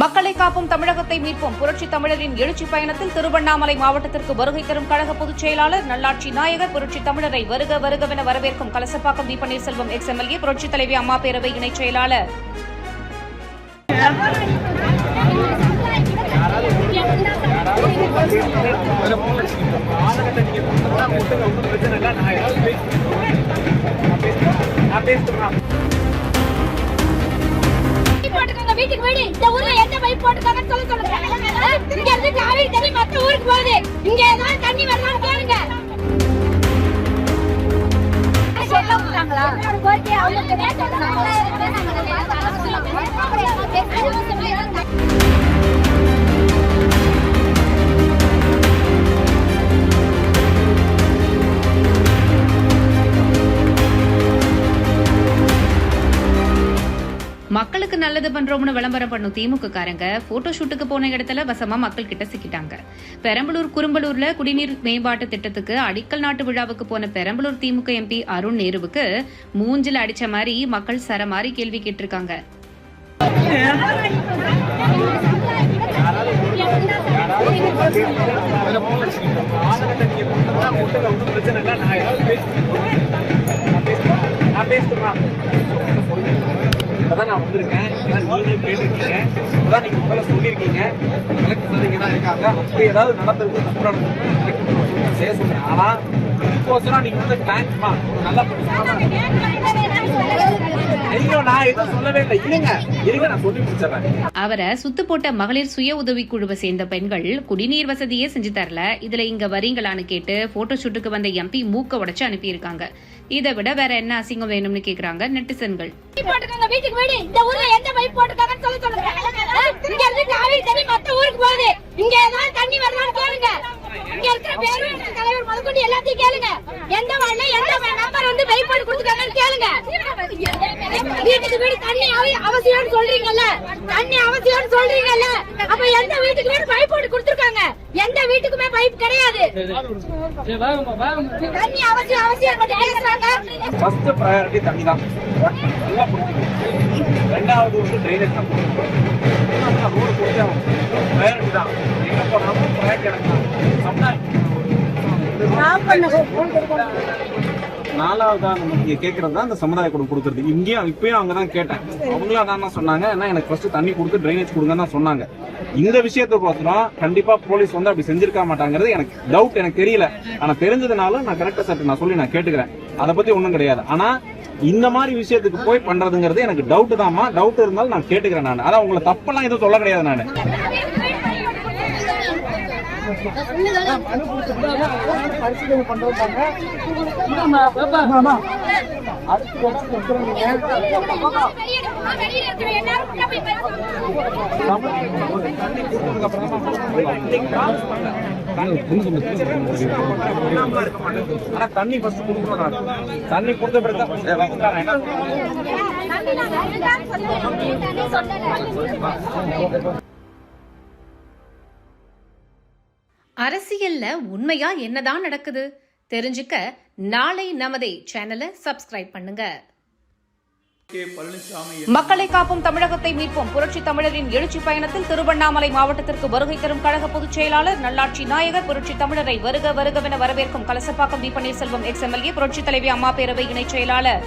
மக்களை காப்போம் தமிழகத்தை மீட்போம். புரட்சி தமிழரின் எழுச்சி பயணத்தில் திருவண்ணாமலை மாவட்டத்திற்கு வருகை தரும் கழக பொதுச் செயலாளர் நல்லாட்சி நாயகர் புரட்சி தமிழரை வருக வருகவென வரவேற்கும் Kalasapakkam V Panneerselvam ex MLA புரட்சி தலைவி அம்மா பேரவை இணைச் செயலாளர். பைப் போட்டுக்கோங்க வீட்டுக்கு வீடு இந்த ஊர்ல என்ன பைப் போட்டுருக்காங்கன்னு சொல்ல சொல்லுங்க. இங்க இருந்து காவேரி தண்ணி மத்த ஊருக்கு போகுது. இங்க ஏதாவது தண்ணி வரலாம்னு பாருங்க மக்களுக்கு நல்லது பண்றோம்னு விளம்பரம் பண்ணும் திமுக காரங்க போட்டோ ஷூட்டுக்கு போன இடத்துல வசமா மக்கள் கிட்ட சிக்கிட்டாங்க. பெரம்பலூர் குறும்பலூர்ல குடிநீர் மேம்பாட்டு திட்டத்துக்கு அடிக்கல் நாட்டு விழாவுக்கு போன பெரம்பலூர் திமுக எம்பி அருண் நேருவுக்கு மூஞ்சில அடிச்ச மாதிரி மக்கள் சர மாதிரி கேள்வி கேட்டிருக்காங்க. அதான் நான் வந்திருக்கேன். நீங்களே கேட்டிருக்கீங்க. அதான் நீங்கள் உங்களை சொல்லியிருக்கீங்க. கலெக்டர் சொன்னீங்க தான் இருக்காங்க. அப்படி ஏதாவது நடந்திருக்கு தப்பு நடந்திருக்கு செய்ய நீங்க வந்து நல்லா அவரை சுத்து போட்ட மகளிர் சுய உதவி குழுவை சேர்ந்த பெண்கள் குடிநீர் வசதியே செஞ்சு தரல. இதுல இங்க வரீங்களான்னு கேட்டு போட்டோ ஷூட்டுக்கு வந்த எம்பி மூக்க உடைச்சு அனுப்பியிருக்காங்க. இதை விட வேற என்ன அசிங்கம் வேணும்னு கேக்குறாங்க நெட்டிசன்கள். பைப் போட்டுக்கோங்க வீட்டுக்கு வீடு இந்த ஊர்ல என்ன பைப் போட்டுருக்காங்கன்னு சொல்ல சொல்லுங்க. ஆ? இங்க இருந்து காவேரி தண்ணி மத்த ஊருக்கு போகுது. இங்க ஏதாவது தண்ணி வரலாம்னு கேளுங்க. இங்க இருக்கிற பேரூர் தலைவர் முதற்கொண்டு எல்லாத்தையும் கேளுங்க. எந்த வார்டுல எந்த நம்பர் வந்து பைப் கொடுத்துருக்காங்கன்னு கேளுங்க. வீட்டுக்கு வீடு தண்ணி அவசியம்னு சொல்றீங்கல்ல. தண்ணி அவசியம்னு சொல்றீங்கல்ல. அப்ப எந்த வீட்டுக்கு வீடு பைப் போட்டு கொடுத்துருக்காங்க? எந்த வீட்டுக்குமே பைப் கிடையாது. தண்ணி அவசியம் அவசியம் ஃபர்ஸ்ட் ப்ரையாரிட்டி தண்ணி தான் ரெண்டாவது வந்து ட்ரைனேஜ் தான் ரோடு போட்டு ப்ரையாரிட்டி தான். எங்க போனாலும் ப்ரையாரிட்டி எனக்கு நாலாவதா நம்ம இங்க தான் இந்த சமுதாய குழு கொடுக்குறது. இங்கேயும் இப்பயும் அவங்க தான் கேட்டேன். அவங்களும் அதான் தான் சொன்னாங்க. ஏன்னா எனக்கு ஃபர்ஸ்ட் தண்ணி கொடுத்து ட்ரைனேஜ் கொடுங்கன்னு தான் சொன்னாங்க. இந்த விஷயத்துக்கோசரம் கண்டிப்பா போலீஸ் வந்து அப்படி செஞ்சிருக்க மாட்டாங்கிறது எனக்கு டவுட் எனக்கு தெரியல. ஆனா தெரிஞ்சதுனால நான் கரெக்டா சார் நான் சொல்லி நான் கேட்டுக்கிறேன். அதை பத்தி ஒன்றும் கிடையாது. ஆனா இந்த மாதிரி விஷயத்துக்கு போய் பண்றதுங்கிறது எனக்கு டவுட் தான்மா டவுட் இருந்தாலும் நான் கேட்டுக்கிறேன் நான். அதான் உங்களை தப்பெல்லாம் எதுவும் சொல்ல கிடையாது நான். வெளியில இருக்கிற எல்லாரும் உள்ள ஆனா தண்ணி ஃபர்ஸ்ட் கொடுக்கணும் நான். தண்ணி கொடுத்த பிறகு அரசியல்ல உண்மையா என்னதான் நடக்குது? தெரிஞ்சுக்க நாளை நமதே சேனலை சப்ஸ்கிரைப் பண்ணுங்க. மக்களை காப்போம் தமிழகத்தை மீட்போம். புரட்சி தமிழரின் எழுச்சி பயணத்தில் திருவண்ணாமலை மாவட்டத்திற்கு வருகை தரும் கழக பொதுச் செயலாளர் நல்லாட்சி நாயகர் புரட்சி தமிழரை வருக வருகவென வரவேற்கும் Kalasapakkam V Panneerselvam ex MLA புரட்சி தலைவி அம்மா பேரவை இணைச் செயலாளர்.